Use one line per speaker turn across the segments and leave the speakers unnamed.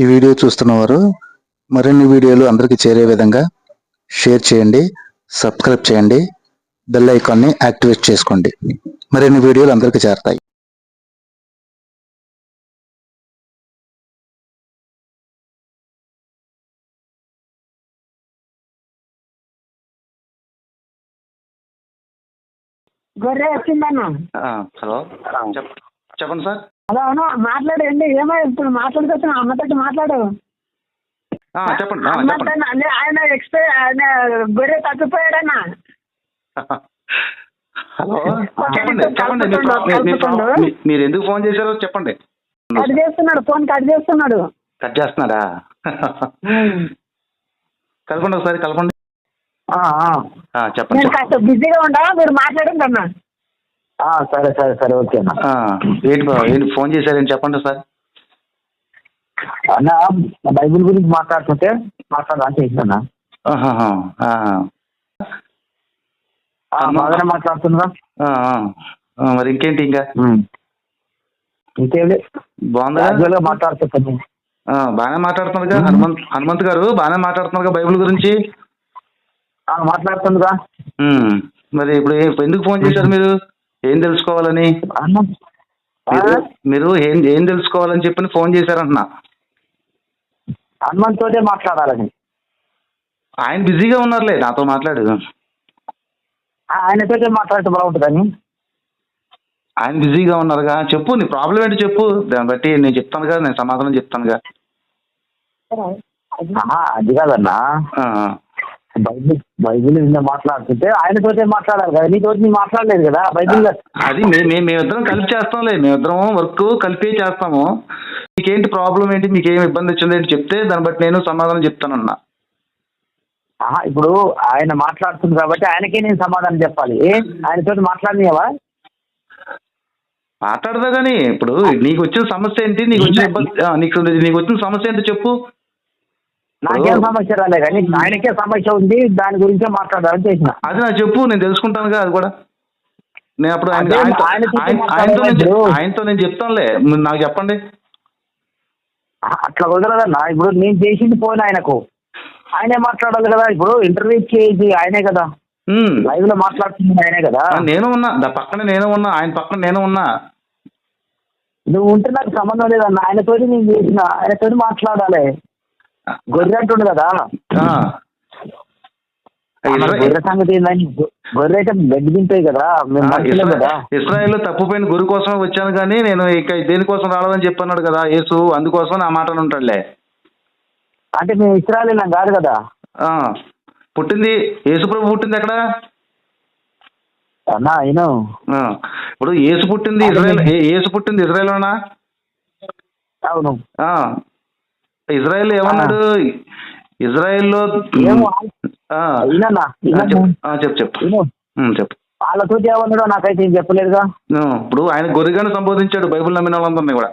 ఈ వీడియో చూస్తున్నవారు మరిన్ని వీడియోలు అందరికీ చేరే విధంగా షేర్ చేయండి సబ్స్క్రైబ్ చేయండి బెల్ ఐకాన్ని యాక్టివేట్ చేసుకోండి. మరిన్ని వీడియోలు అందరికీ చేరతాయి.
గొర్రె వచ్చిందన్న.
హలో? చెప్ చెప్పండి సార్.
హలో అవును మాట్లాడండి. ఏమో ఇప్పుడు మాట్లాడుకొచ్చిన అమ్మతోటి మాట్లాడు.
చెప్పండి.
అమ్మతో ఆయన ఎక్స్పై ఆయన గొర్రె తప్పిపోయాడన్న.
హలో చెప్పండి చెప్పండి. మీరు ఎందుకు ఫోన్ చేశారో చెప్పండి.
కట్ చేస్తున్నాడు. ఫోన్ కట్ చేస్తున్నాడు.
కట్ చేస్తున్నారా కలపండి ఒకసారి కలపండి చెప్పండి.
కాస్త బిజీగా ఉండా మీరు మాట్లాడండి అన్న.
సరే సరే సరే ఓకే అన్న.
ఏంటి ఏంటి ఫోన్ చేశారని చెప్పండి సార్
అన్న బైబిల్ గురించి మాట్లాడుతుంటే
ఆహాహా, ఆ,
బాగానే మాట్లాడుతున్నా
మరి ఇంకేంటి ఇంకా?
ఇంకేం లేదు
బాగుందా?
మాట్లాడుతున్నాను
బాగానే మాట్లాడుతున్నారుగా హనుమంత్ హనుమంత్ గారు బాగానే మాట్లాడుతున్నారుగా బైబిల్ గురించి?
మాట్లాడుతుందిగా
మరి ఇప్పుడు ఎందుకు ఫోన్ చేశారు మీరు? ఏం తెలుసుకోవాలని? మీరు మీరు ఏం ఏం తెలుసుకోవాలని చెప్పి ఫోన్ చేశారంటున్నా.
హనుమంత్ తోటే మాట్లాడాలని.
ఆయన బిజీగా ఉన్నారులే నాతో మాట్లాడు.
ఆ, ఆయనతోటే మాట్లాడితే బాగుంటుందని
ఆయన బిజీగా ఉన్నారుగా. చెప్పు నీ ప్రాబ్లం ఏంటి చెప్పు. దాన్ని బట్టి నేను చెప్తానుగా నేను సమాధానం చెప్తానుగా.
అది కాదన్నా. బైబిల్ బైబిల్ నిన్న మాట్లాడుతుంటే ఆయనతోటే మాట్లాడాలి కదా? నీతో మాట్లాడలేదు కదా? బైబిల్
అది మే మే- మేమిద్దరం కలిపి చేస్తాంలే మేమిద్దరం వర్క్ కలిపి చేస్తాము. మీకేంటి ప్రాబ్లం ఏంటి? మీకు ఏం ఇబ్బంది వచ్చింది ఏంటి చెప్తే దాన్ని బట్టి నేను సమాధానం చెప్తానన్నా.
ఇప్పుడు ఆయన మాట్లాడుతుంది కాబట్టి ఆయనకే నేను సమాధానం చెప్పాలి. ఏ? ఆయనతోటి మాట్లాడినవా?
మాట్లాడదా కానీ ఇప్పుడు నీకు వచ్చిన సమస్య ఏంటి? నీకు వచ్చిన ఇబ్బంది నీకు నీకు వచ్చిన సమస్య ఏంటి చెప్పు.
నాకేం సమస్య రాలే కానీ ఆయనకే సమస్య ఉంది దాని గురించే మాట్లాడాలని చేసిన.
అది నాకు చెప్పు నేను తెలుసుకుంటానుగా అది కూడా. నేను అప్పుడు ఆయనతో
ఆయనతో
ఆయన- ఆయనతో నేను. ఆయనతో చెప్తానులే. నాకు చెప్పండి.
అట్లా కుదరదన్నా. ఇప్పుడు నేను చేసింది పోయిన ఆయనకు. ఆయనే మాట్లాడాలి కదా. ఇప్పుడు ఇంటర్వ్యూ చేసి ఆయనే కదా. లైవ్లో మాట్లాడుతుంది ఆయనే కదా.
నేను ఉన్నా. పక్కన నేను ఉన్నా. ఆయన పక్కన నేను ఉన్నా.
నువ్వు ఉంటే నాకు సంబంధం లేదన్న. ఆయనతోటి నేను చేసిన. ఆయనతోటి మాట్లాడాలి. గొర్రె అంటుండు కదా? గొర్రె సంగతి ఏందని? గొర్రె అయితే తింటాయి కదా
తప్పుపోయిన గురి కోసమే వచ్చాను కానీ నేను ఇక దేనికోసం రాలేదని చెప్పన్నాడు కదా యేసు అందుకోసం నా మాట ఉంటాడులే.
అంటే మేము ఇస్రాయలీలం కాదు కదా?
ఆ. పుట్టింది యేసు ప్రభు పుట్టింది ఎక్కడ?
అన్నా అయినా.
ఇప్పుడు యేసు పుట్టింది ఇజ్రాయెల్ ఏ- యేసు పుట్టింది ఇజ్రాయెల్లోనా
అవును.
ఆ. ఇజ్రాయెల్ ఏమన్నాడు? ఇజ్రాయెల్లో చెప్పు. చెప్పు చెప్పు.
వాళ్ళతో ఏమన్నాడో నాకైతే ఏం చెప్పలేదుగా.
ఇప్పుడు ఆయన గొర్రెగానే సంబోధించాడు బైబిల్ నమ్మిన వాళ్ళందరినీ కూడా.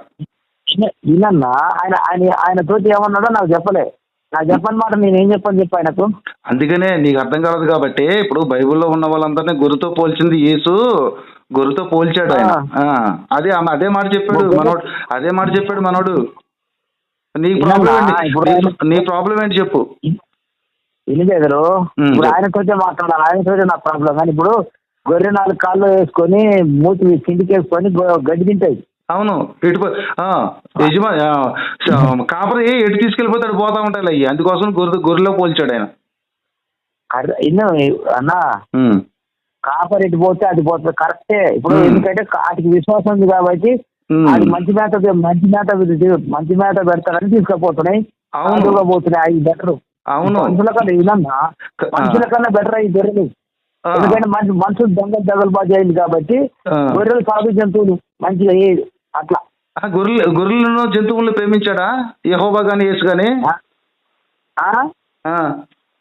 ఈయనన్నా? ఆయన ఆయన ఆయన తోటి ఏమన్నాడో నాకు చెప్పలే. నాకు చెప్పని మాట నేను ఏం చెప్పని చెప్పి ఆయనకు?
అందుకనే నీకు అర్థం కాలేదు కాబట్టి ఇప్పుడు బైబిల్లో ఉన్న వాళ్ళందరినీ గొర్రెతో పోల్చింది యేసు. గొర్రెతో పోల్చాడు ఆయన. ఆ, అదే అదే మాట చెప్పాడు మనోడు అదే మాట చెప్పాడు మనోడు. నీ ప్రాబ్లం ఏంటి? నీ- ప్రాబ్లం ఏంటి చెప్పు.
ఇల్లు ఇప్పుడు
చెప్పు.
ఆయనతోటే మాట్లాడాలి ఆయనతోటే నా ప్రాబ్లం కానీ ఇప్పుడు గొర్రె నాలుగు కాళ్ళు వేసుకొని మూతి కిందికి వేసుకొని గొ- గడ్డి తింటాయి.
అవును ఎటు యజమా కాపరి ఎటు తీసుకెళ్ళిపోతాడు పోతా ఉంటాయి అయ్యి. అందుకోసం గొర్రె గొర్రెలో పోల్చాడు ఆయన.
అన్నా కాపర్ ఎటు పోతే అది పోతుంది. కరెక్టే. ఇప్పుడు. ఎందుకంటే వాటికి విశ్వాసం ఉంది కాబట్టి. అది మంచి మేత మంచి మేత మంచి మేత పెడతారని తీసుకుపోతున్నాయి. పోతున్నాయి అవి బెటర్
అవును.
మనుషుల కన్నా ఇదన్నా
ఆ.
మనుషుల కన్నా బెటర్ అవి గొర్రెలు ఎందుకంటే మనిషి మనుషులు దొంగలు దగలు బాగా అయింది కాబట్టి. గొర్రెలు సాగు జంతువులు మంచిగా ఏ- అట్లా.
గొర్రెలు గొర్రెలను జంతువులను ప్రేమించాడా? యహోబా గాని యేసు గాని?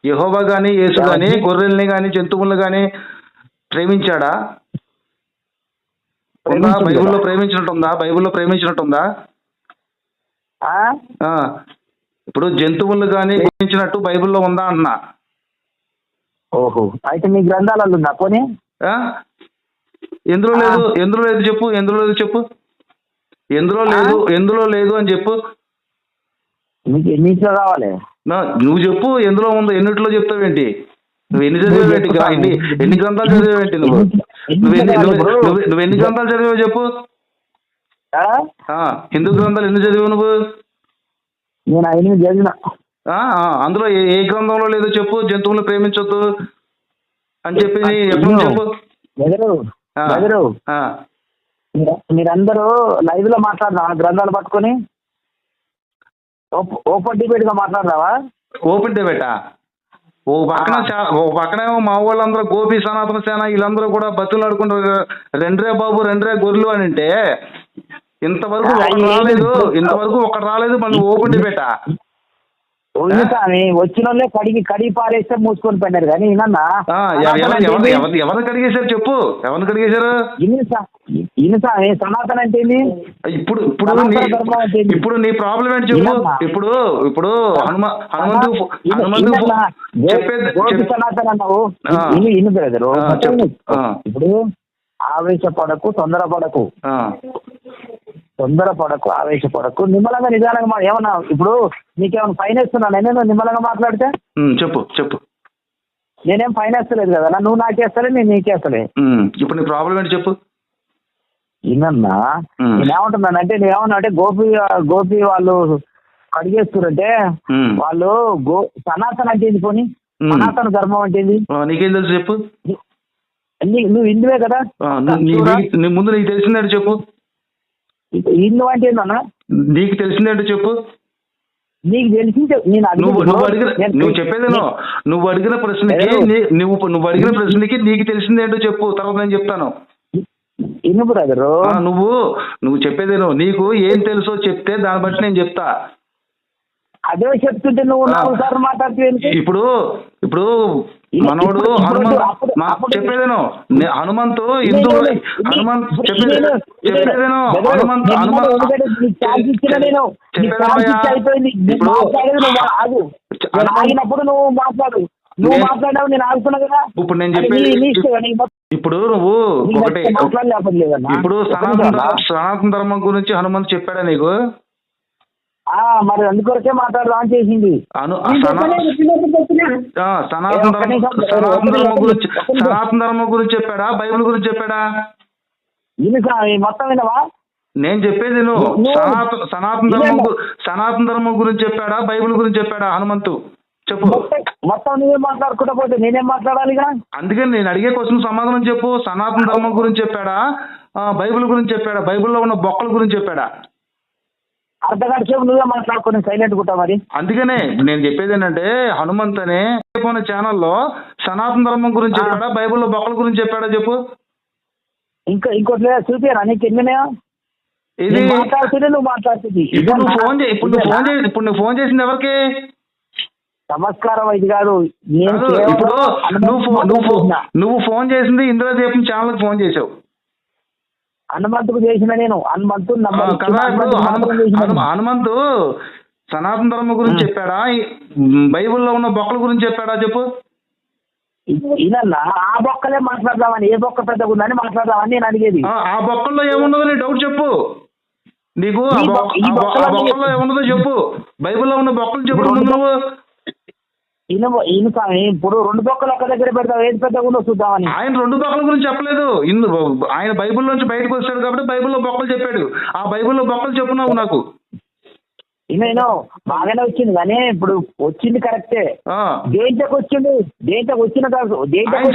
యెహోవా గాని యేసు గాని గొర్రెల్ని గాని జంతువులను గాని ప్రేమించాడా? ఉందా బైబిల్లో. ప్రేమించినట్టుందా? బైబిల్లో ప్రేమించినట్టుందా?
ఆ?
ఆ, ఇప్పుడు జంతువులు గాని ప్రేమించినట్టు బైబిల్లో ఉందా అంటున్నా.
ఓహో. అయితే మీ గ్రంథాలలో ఉందా పోనీ.
ఆ? ఎందులో లేదు? ఎందులో లేదు చెప్పు? ఎందులో లేదు చెప్పు? ఎందులో లేదు? ఎందులో లేదు అని చెప్పు.
నీకు ఎన్నింటిలో కావాలి
నువ్వు చెప్పు. ఎందులో ఉందో? ఎన్నిట్లో చెప్తావేంటి? నువ్వు ఎన్ని చదివావేంటి? ఎన్ని గ్రంథాలు చదివావేంటి నువ్వు? నువ్వు ఎన్ని గ్రంథాలు చదివావు చెప్పు? హిందూ గ్రంథాలు ఎన్ని చదివావు నువ్వు?
నేను ఐదు చదివిన.
అందులో ఏ ఏ గ్రంథంలో లేదో చెప్పు జంతువులను ప్రేమించొద్దు అని చెప్పి ఎప్పుడు చెప్పు.
మీరందరూ లైవ్లో మాట్లాడదాం గ్రంథాలు పట్టుకొని? ఓప్- ఓపెన్ డిబేట్గా మాట్లాడదావా
ఓపెన్ డిబేట ఓ పక్కన ఓ పక్కనేమో మా వాళ్ళందరూ గోపి సనాతన సేన వీళ్ళందరూ కూడా బతులు ఆడుకుంటారు రెండ్రే బాబు రెండ్రే గొర్రెలు అని అంటే ఇంతవరకు ఒకటి రాలేదు ఇంతవరకు ఒకటి రాలేదు మళ్ళీ ఓపెన్
కానీ వచ్చిన వాళ్ళే కడిగి కడిగి పారేస్తే మూసుకొని పోయినారు కానీ
ఎవరిని కడిగేశారు చెప్పు? ఎవరిని కడిగేశారు?
ఇనుసామి సనాతన అంటే?
ఇప్పుడు ఇప్పుడు? ఇప్పుడు నీ ప్రాబ్లం ఏంటి చెప్పు. ఇప్పుడు ఇప్పుడు హనుమ హనుమంతు
ఈయన-
హనుమంతు చెప్పేది
సనాతన అన్నావు?
ఆ.
ఇను ఇను బ్రదరు. ఇప్పుడు ఆవేశపడకు తొందరపడకు.
ఆ,
తొందరపడకు ఆవేశపడకు నిమ్మలంగా నిదానంగా ఏమన్నా ఇప్పుడు నీకేమైనా ఫైన్ వేస్తున్నాను నేను నిమ్మలంగా మాట్లాడితే?
చెప్పు చెప్పు.
నేనేం ఫైన్ వేస్తలేదు కదా? నువ్వు నాకేస్తలే నేను నీకేస్తలే
ఇప్పుడు నీ ప్రాబ్లం ఏంటి చెప్పు.
ఇన్నన్నా
ఉమ్.
నేనేమంటున్నానంటే నేనేమన్నా అంటే గోపి గోపి వాళ్ళు కడిగేస్తురంటే. వాళ్ళు గో సనాతన అంటే పోని?
ఉమ్.
సనాతన ధర్మం అంటే
నీకేం తెలుసు చెప్పు.
నువ్వు హిందువే కదా?
ముందు నీకు తెలిసిందేంటో చెప్పు.
హిందూ అంటే ఏందన్నా
నీకు తెలిసిందేంటో చెప్పు.
నీకు తెలిసి నేను అడిగింది
నువ్వు నువ్వు. అడిగిన
నేను-
నువ్వు చెప్పేదేనో నువ్వు అడిగిన ప్రశ్నకి నువ్వు నువ్వు అడిగిన ప్రశ్నకి నీకు తెలిసిందేంటో చెప్పు. తర్వాత నేను చెప్తాను.
బ్రదరు.
నువ్వు నువ్వు చెప్పేదేనో నీకు ఏం తెలుసో చెప్తే దాన్ని బట్టి నేను చెప్తా.
అదే చెప్తుంటే నువ్వు. నాలుగు సార్లు మాట్లాడుతూ
ఇప్పుడు ఇప్పుడు మనోడు హనుమంత్ చెప్పేదేనో హనుమంతు హిందూ హనుమంత్ చెప్పేది చెప్పేదేనో హనుమంత్ హనుమంత్
నువ్వు మాట్లాడు. నువ్వు మాట్లాడావు నేను ఆగుతున్నా కదా.
ఇప్పుడు నేను చెప్పేది ఇప్పుడు నువ్వు ఒకటి. ఇప్పుడు సనాతన. సనాతన ధర్మం గురించి హనుమంత్ చెప్పాడా నీకు?
మరి అందుకొరకే మాట్లాడదాం చేసింది.
సనాతన ధర్మం గురించి. సనాతన ధర్మం గురించి చెప్పాడా? బైబిల్ గురించి చెప్పాడా?
మొత్తం వినవా?
నేను చెప్పేది నువ్వు సనాతన సనాతన ధర్మం సనాతన ధర్మం గురించి చెప్పాడా? బైబిల్ గురించి చెప్పాడా? హనుమంతు చెప్పు.
మొత్తం నువ్వే మాట్లాడుకుంటా పోతే నేనేం మాట్లాడాలిగా
అందుకని నేను అడిగే క్వశ్చన్ సమాధానం చెప్పు. సనాతన ధర్మం గురించి చెప్పాడా? బైబిల్ గురించి చెప్పాడా? బైబిల్లో ఉన్న బొక్కల గురించి చెప్పాడా?
సేపు నువ్వే మాట్లాడుకుని సైలెంట్ ఉంటా మరి.
అందుకనే నేను చెప్పేది ఏంటంటే హనుమంత్ అనే ఛానల్లో సనాతన ధర్మం గురించి. చెప్పాడా బైబిల్లో బొక్కల గురించి చెప్పాడా చెప్పు.
ఇంకా ఇంకోటి లేదా? చూపియరా నీకు ఎన్నినాయా
ఇది
మాట్లాడుతూనే నువ్వు మాట్లాడుతుంది.
ఇప్పుడు నువ్వు? ఫోన్ ఇప్పుడు నువ్వు? ఫోన్ చేసి ఇప్పుడు నువ్వు ఫోన్ చేసింది ఎవరికి?
నమస్కారం ఇది కాదు.
ఇప్పుడు నువ్వు నువ్వు ఫోన్ చేసింది ఇంద్రదీపం ఛానల్కి ఫోన్ చేసావు.
హనుమంతుకు చేసిన నేను. హనుమంతు.
హనుమంతు సనాతన ధర్మం గురించి. చెప్పాడా? బైబిల్లో ఉన్న బొక్కల గురించి చెప్పాడా చెప్పు?
ఈయనన్నా ఆ బొక్కలే మాట్లాడదామని ఏ బొక్క పెద్దగా ఉందని మాట్లాడదామని నేను అడిగేది.
ఆ, బొక్కల్లో ఏమున్నదో నీ డౌట్ చెప్పు. నీకు ఆ బొక్కల్లో ఏమున్నదో చెప్పు. బైబిల్లో ఉన్న బొక్కలు చెప్పు నువ్వు.
ఈయన స్వామి ఇప్పుడు రెండు బొక్కలు ఒక్క దగ్గర పెడతావు ఏది పెద్దగా ఉందో చూద్దామని.
ఆయన రెండు బొక్కల గురించి చెప్పలేదు. ఇందు ఆయన బైబిల్ నుంచి బయటకు వచ్చాడు కాబట్టి బైబిల్లో బొక్కలు చెప్పాడు. ఆ బైబిల్లో బొక్కలు చెప్పున్నావు నాకు.
ఈయన బాగానే వచ్చింది కానీ ఇప్పుడు వచ్చింది కరెక్టే.
ఆ.
దేంట్లోకి వచ్చిండు? దేంట్లోకి వచ్చిన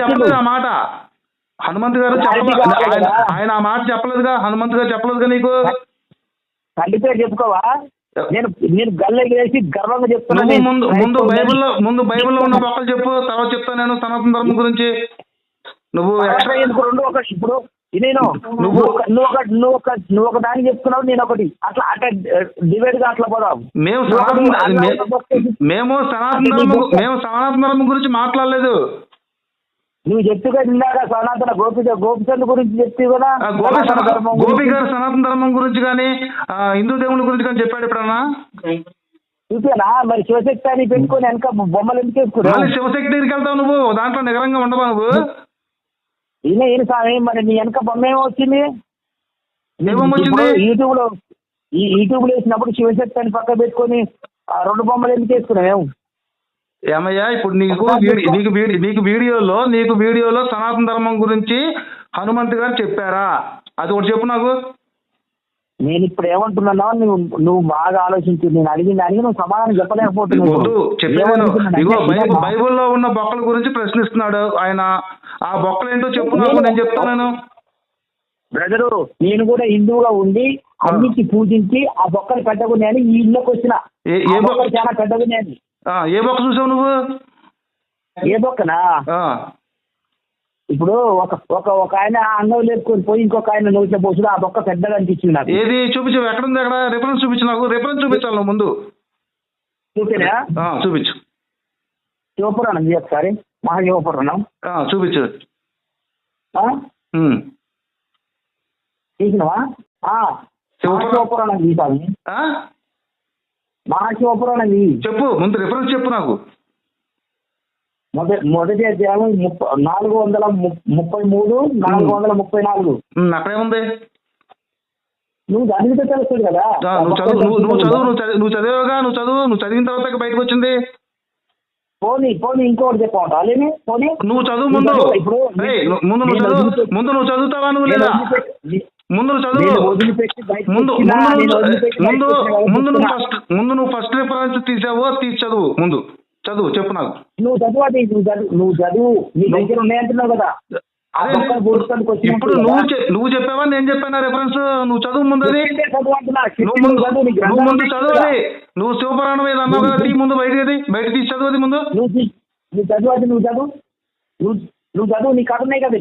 చెప్పలేదు ఆ మాట? హనుమంత్ గారు ఆయన ఆ మాట చెప్పలేదుగా? హనుమంత్ గారు చెప్పలేదుగా నీకు?
తల్లి పేరు చెప్పుకోవా? నేను నేను గల్ల వేసి గర్వంగా చెప్తున్నా
నువ్వు
నేను
ముందు ముందు. బైబిల్లో ముందు బైబిల్లో ఉన్న బొక్కలు చెప్పు తర్వాత చెప్తా నేను సనాతన ధర్మం గురించి. నువ్వు
ఎందుకు రెండు ఒక ఇప్పుడు నేను
నువ్వు-
నువ్వు ఒక నువ్వు ఒక నువ్వు ఒక దానికి చెప్తున్నావు నేను ఒకటి. అట్లా అట్లా డివైడ్గా అట్లా పోదాం.
మేము సనాతన మేము సనాతన ధర్మం మేము సనాతన ధర్మం గురించి మాట్లాడలేదు.
నువ్వు చెప్తుగా ఇందాక సనాతన గోపి గోపిచంద్ గురించి చెప్తే కదా
గోపి
సనాతన
సనా-
ధర్మం
గోపి
గురించి.
గారు సనాతన ధర్మం గురించి కానీ హిందూ దేవుని గురించి కానీ చెప్పాడు ఎప్పుడన్నా?
చూసానా? మరి శివశక్తి అని పెట్టుకొని వెనక బొమ్మలు ఎందుకు వేసుకున్నావు?
శివశక్తి దగ్గరికి వెళ్తావు నువ్వు. దాంట్లో నిగరంగా ఉండవా నువ్వు?
ఈయన ఈయన స్వామి మరి నీ వెనక బొమ్మ ఏమో వచ్చింది?
ఏ బొమ్మ వచ్చింది?
ఇప్పుడు యూట్యూబ్లో ఈ యూట్యూబ్లో వేసినప్పుడు శివశక్తి అని పక్క పెట్టుకొని ఆ రెండు బొమ్మలు ఎందుకు వేసుకున్నాం మేము
ఏమయ్యా? ఇప్పుడు నీకు నీకు నీకు వీడియోలో నీకు వీడియోలో సనాతన ధర్మం గురించి హనుమంత్ గారు చెప్పారా? అది ఒకటి చెప్పు నాకు.
నేను ఇప్పుడు ఏమంటున్నానో నువ్వు నువ్వు బాగా ఆలోచించు. నేను అడిగిన దానికి నువ్వు సమాధానం చెప్పలేకపోతున్నావు.
బైబిల్లో ఉన్న బొక్కల గురించి ప్రశ్నిస్తున్నాడు ఆయన. ఆ బొక్కలు ఏంటో చెప్పు నాకు నేను చెప్తాను
బ్రదరు నేను కూడా హిందువుగా ఉండి అన్నిటి పూజించి ఆ బొక్కలు పెట్టకున్నాయని ఈ ఇళ్ళకి వచ్చిన. చాలా
ఆ, ఏ బొక్క చూసావు నువ్వు?
ఏ బొక్కనా? ఇప్పుడు ఒక ఒక ఒక ఆయన అన్నం లేపుకొని పోయి ఇంకొక ఆయన నోట్లో పోసుడు ఆ బొక్క పెద్దగా అనిపించింది నాకు.
ఏది చూపించు ఎక్కడ ఉంది అక్కడ? రిఫరెన్స్ చూపించు నాకు. రిఫరెన్స్ చూపించాలి నువ్వు ముందు. ఆ, చూపించు.
శివపురాణం ఒకసారి. మహాశివపురాణం.
చూపించు.
ఆ,
శివపురాణం.
తీసాను? మహాశివపురాణం
చెప్పు ముందు రిఫరెన్స్ చెప్పు నాకు.
మొదటి అధ్యాయం నాలుగు వందల ముప్పై మూడు నాలుగు వందల ముప్పై నాలుగు.
అక్కడేముంది?
నువ్వు చదివితే తెలుస్తుంది కదా.
నువ్వు చదువు నువ్వు చదువు నువ్వు చదివి నువ్వు చదువు నువ్వు చదివిన తర్వాత బయటకు వచ్చింది?
పోనీ పోనీ ఇంకోటి చెప్పమంటా. అలేని పోనీ.
నువ్వు చదువు ముందు.
ఇప్పుడు
ముందు నువ్వు చదువు ముందు నువ్వు చదువుతావా నువ్వు లేదా? ముందు చదువు. ముందు ముందు ముందు నువ్వు. ఫస్ట్ ముందు నువ్వు ఫస్ట్ రిఫరెన్స్ తీసావో తీసి చదువు ముందు. చదువు చెప్పు నాకు.
నువ్వు చదువు అది నువ్వు చదువు నువ్వు చదువు. నీ దగ్గర ఉన్నాయంటున్నావు కదా. బొక్కలు పూడుస్తానికి వచ్చినప్పుడు
ఇప్పుడు
కదా.
నువ్వు నువ్వు చెప్పావా? నేను చెప్పానా రిఫరెన్స్ నువ్వు చదువు ముందు అది. నువ్వు ముందు
చదువు,
నువ్వు ముందు అది. నువ్వు శివపురాణం ఏదో అన్నావు కదా తీ ముందు బయటది బయట తీసి చదువు అది ముందు.
నువ్వు చదువు అది నువ్వు చదువు నువ్వు నువ్వు చదువు నీ కథ ఉన్నాయి కదా.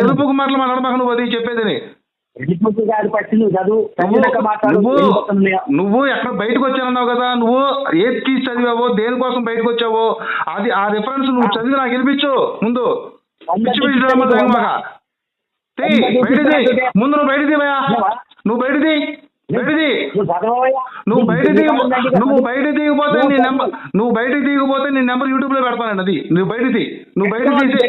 ఎరుపు మాటలు మాట్లాడమాక నువ్వు అది చెప్పేది
నువ్వు
ఎక్కడ బయటకు వచ్చానన్నావు కదా నువ్వు ఏది తీసి చదివావో దేనికోసం బయటకు వచ్చావో అది ఆ రిఫరెన్స్ నువ్వు చదివి నాకు వినిపించు ముందు. ముందు నువ్వు బయటది నువ్వు బయటది.
నువ్వు
బయట నువ్వు. బయట దిగిపోతే నీ
నువ్వు
నెంబర్ నువ్వు బయట దిగిపోతే నీ నెంబర్ యూట్యూబ్లో పెడతానండి అది. నువ్వు బయట తీ నువ్వు బయట తీసి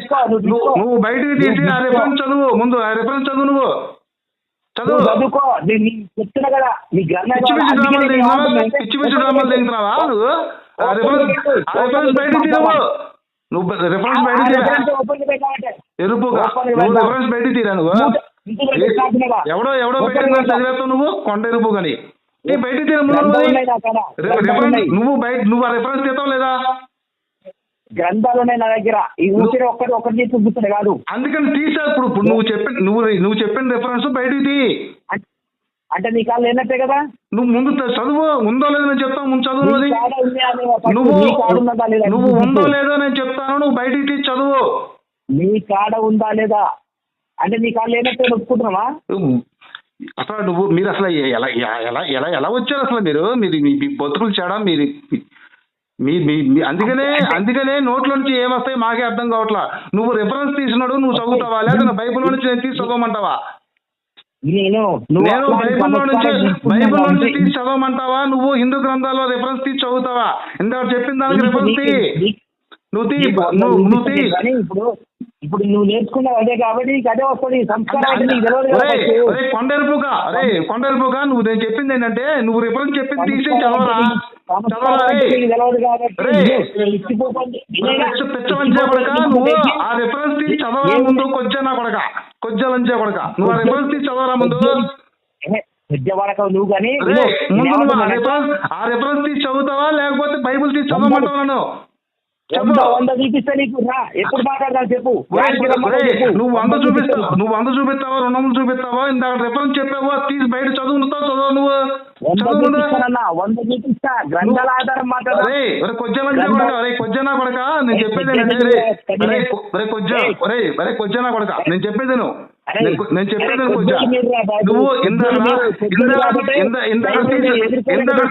నువ్వు
బయటకి తీసి ఆ రిఫరెన్స్ చదువు. ముందు ఆ రిఫరెన్స్ చదువు నువ్వు. చదువు. పిచ్చి పిచ్చి డ్రామాలు తింటున్నావా నువ్వు? రిఫరెన్స్ బయట తీ నువ్వు నువ్వు రిఫరెన్స్ బయట తీరా. ఎరుపుగా. నువ్వు. రిఫరెన్స్ బయట తీరా నువ్వు? ఎవడో ఎవడో. చదివేస్తావు నువ్వు? కొండ ఎరుపు కానీ నీ బయట నువ్వు? బయట నువ్వు రిఫరెన్స్ తీస్తావు లేదా?
గ్రంథాలు ఉన్నాయి నా దగ్గర. ఈ ఊపిరి ఒక్కటి ఒక్కటి చేసి చూపిస్తుంది కాదు.
అందుకని తీసా ఇప్పుడు ఇప్పుడు నువ్వు చెప్పిన నువ్వు నువ్వు చెప్పిన రిఫరెన్స్
అం- అంటే నీ కాళ్ళు లేనట్టే కదా?
నువ్వు ముందు చదువు. ఉందో లేదో నేను చెప్తాను ముందు చదువు నువ్వు నువ్వు ఉందో. లేదో నేను చెప్తాను. నువ్వు బయటికి తీసి చదువు.
నీ కాడ ఉందా లేదా? అంటే నీ కాళ్ళు లేనట్టే ఒప్పుకుంటున్నావా
అసలు నువ్వు మీరు అసలు ఎలా ఎలా ఎలా ఎలా వచ్చారు అసలు మీరు? మీరు మీ బతుకులు చేయడం మీరు మీ మీ అందుకనే అందుకనే నోట్ల నుంచి ఏమొస్తాయి మాకే అర్థం కావట్లా. నువ్వు రిఫరెన్స్ తీసినాడు నువ్వు చదువుతావా? లేదా బైబిల్ నుంచి నేను తీసి చదవమంటావా?
నేను
బైబిల్లో నుంచి బైబిల్ నుంచి తీసి చదవమంటావా? నువ్వు హిందూ గ్రంథాల్లో రిఫరెన్స్ తీసి చదువుతావా? ఇందాక చెప్పిన దానికి
నీకు-
రిఫరెన్స్ తీ నువ్వు తీ నువ్వు తీ
ఇప్పుడు నువ్వు నేర్చుకున్నావు అదే కాబట్టి నీకు అదే వస్తుంది కదా
అరే కొండెరుపుగా నువ్వు నేను చెప్పింది ఏంటంటే నువ్వు రిఫరెన్స్ చెప్పింది తీసి చదవరా.
నువ్వు
ఆ రిఫరెన్స్ తీసి చదవరా ముందు కొడక నువ్వు ఆ రిఫరెన్స్ తీసి చదవరా ముందు?
ఏ, విద్యవాడకం నువ్వు కానీ
ఆ రిఫరెన్స్ తీసి చదువుతావా? లేకపోతే బైబిల్ తీసి చదవమంటావా నన్ను?
వంద చూపిస్తా నీకు రా. ఎప్పుడు చెప్పు.
నువ్వు వంద చూపిస్తావు. నువ్వు వంద చూపిస్తావా? రెండు వందలు చూపిస్తావా? ఇందాక రిఫరెన్స్ చెప్పావా? తీసి బయట చదువుతావు చదవ నువ్వు.
వంద చూపిస్తా. గ్రంథాల ఆధారం
కొజ్జన కొడక నేను చెప్పేది రే కొజ్జ కొజ్జన కొడక నేను చెప్పేది నువ్వు నేను చెప్పేది నువ్వు ఇందాక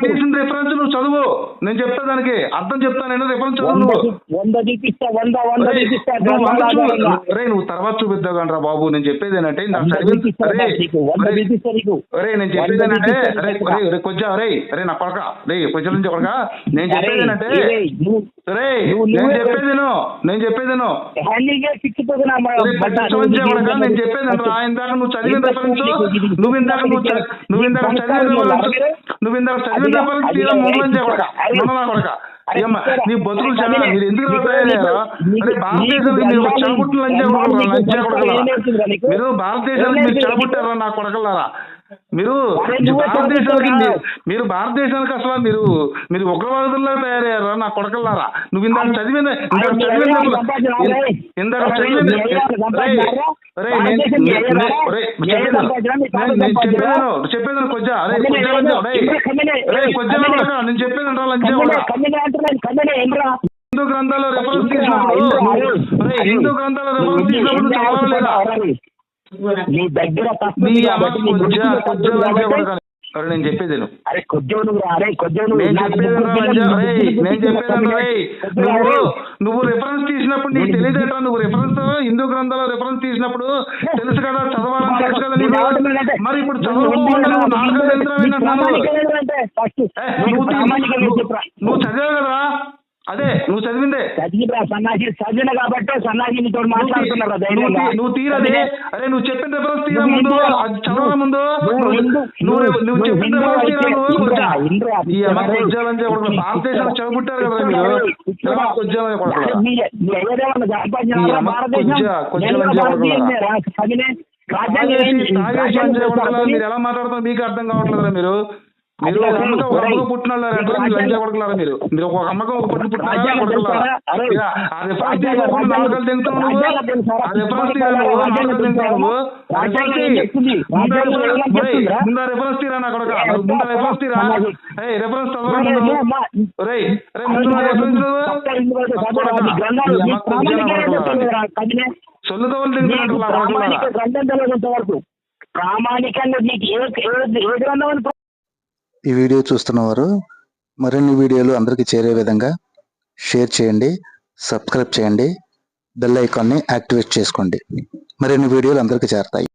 తీసిన రిఫరెన్స్ నువ్వు చదువు. నేను చెప్తా దానికి అర్థం చెప్తాను నేను రిఫరెన్స్ చదువు
వంద
నువ్వు. తర్వాత చూపిద్దావు కంట్రా బాబు నేను చెప్పేది ఏంటంటే ఒరేయ్ నేను చెప్పేది ఏంటంటే. ఒరేయ్ ఒరే కొజ్జా ఒరే అరే నా కొడక రే కొజ్జ నుంచి కొడక నేను చెప్పేది ఏంటంటే రే నేను చెప్పేది. నేను చెప్పేది నేను చెప్పేది చెప్పేదంటరా ఇందాక నువ్వు చదివిన రెఫరెన్స్ నువ్వు ఇందాక నువ్వు చ- నువ్వు ఇందాక చదివిన రెఫరెన్స్ నువ్వు ఇందాక చదివిన రెఫరెన్స్ తీరా మూలం కొడక. ముందు కొడక. ఏమ్మా నీ బతుకులు చాలా మీరు ఎందుకు ఇలా తయారయ్యారా అంటే భారతదేశానికి మీరు ఒక చెడబుట్టిన లంచా కొడకలు లంచా కొడకలారా? మీరు భారతదేశానికి మీరు చెడబుట్టారా నా కొడకలారా? మీరు భారతదేశానికి మీరు- భారతదేశానికి అసలు మీరు మీరు ఉగ్రవాదుల్లా తయారయ్యారా? నా కొడకల్లారా? నువ్వు ఇందాక చదివిన ఇందాక చదివిన ఇందాక రేయ్, నేను- చెప్పేదాను. చెప్పేదాను కొంచెం అరే లంచా నేను చెప్పేదంటా లంచా హిందూ గ్రంథాల్లో రెఫరెన్స్ తీసినప్పుడు హిందూ గ్రంథాల్లో రెఫరెన్స్ తీసినప్పుడు చదవడం లేదా
నీ దగ్గర
అరే నేను చెప్పేది నువ్వు
అరే కొద్దిగా నువ్వు అరే కొద్దిగా నువ్వు
నేను చెప్పేది నేను రెఫరెన్స్ తీసినప్పుడు నీకు తెలియదేట్రా నువ్వు రెఫరెన్స్ హిందూ గ్రంథాల రెఫరెన్స్ తీసినప్పుడు తెలుసు కదా చదవాలని తెలుసు కదా నీకు? మరి ఇప్పుడు చదవకుండా నువ్వు చదివావు కదరా అదే నువ్వు చదివిందే
చదివిరా సన్నాసి చదివిన కాబట్టి సన్నాసి నీతో
నువ్వు
మాట్లాడుతున్నారు
తీరదే అరే నువ్వు చెప్పిన రెఫరెన్స్ తీరా ముందు చదవడం ముందు
నువ్వు
చెప్పిన రెఫరెన్స్ చదువుకుంటారు కదా మీరు. ఎలా కొజ్జాలని కొడకలా
అరే మీ- మీ అయ్యదేమన్నా సంపాదించినారా
ఈ అమ్మ
భారతదేశం?
కొజ్జా, కొజ్జా
నేను
లంచా
భారతీయుడినే
కొడకలా.
రా, చదివినే. రాజ్యాంగం
తాగేసి
ఏంటి?
తాగేసి
రాజ్యాంగం
లంచా
తెలుసా
కొడకలా
అసలు?
మీరు ఎలా మాట్లాడుతారో మీకు అర్థం కావట్లేదురా మీరు మీరు ఒక అమ్మకం ఒక
ఒరేయ్,
అమ్మకం పుట్టినారా
నీకు
మీరు లంచా
రాజ్యాంగం-
కొడకలారా మీరు మీరు ఒక అమ్మకం ఒక పట్టు పుట్టినారా
రాజ్యాంగం
కొడకలారా
తెలుసారా? అరే,
ఇక ఆ రిఫరెన్స్
రాజ్యాంగం-
తీయకుండా నాలుగలు తింటావు నువ్వు
రాజ్యాంగం తెలుసారా?
ఆ రిఫరెన్స్ తీరా నువ్వు
రాజ్యాంగం
నాలుగలు తింటావు నువ్వు
తెలుసారా?
ఆ
రాజ్యాంగం
రిఫరెన్స్
ఏం?
ముందు రిఫరెన్స్- తీరా నా కొడక ముందు రిఫరెన్స్ తీరా రిఫరెన్స్ ముందు రిఫరెన్స్ తింటున్నట్టు
ప్రామాణికంగా నీకు ఏ గ్రంథం అని
ఈ వీడియో చూస్తున్నవారు మరిన్ని వీడియోలు అందరికీ చేరే విధంగా షేర్ చేయండి సబ్స్క్రైబ్ చేయండి బెల్ ఐకాన్ని యాక్టివేట్ చేసుకోండి. మరిన్ని వీడియోలు అందరికీ చేరతాయి.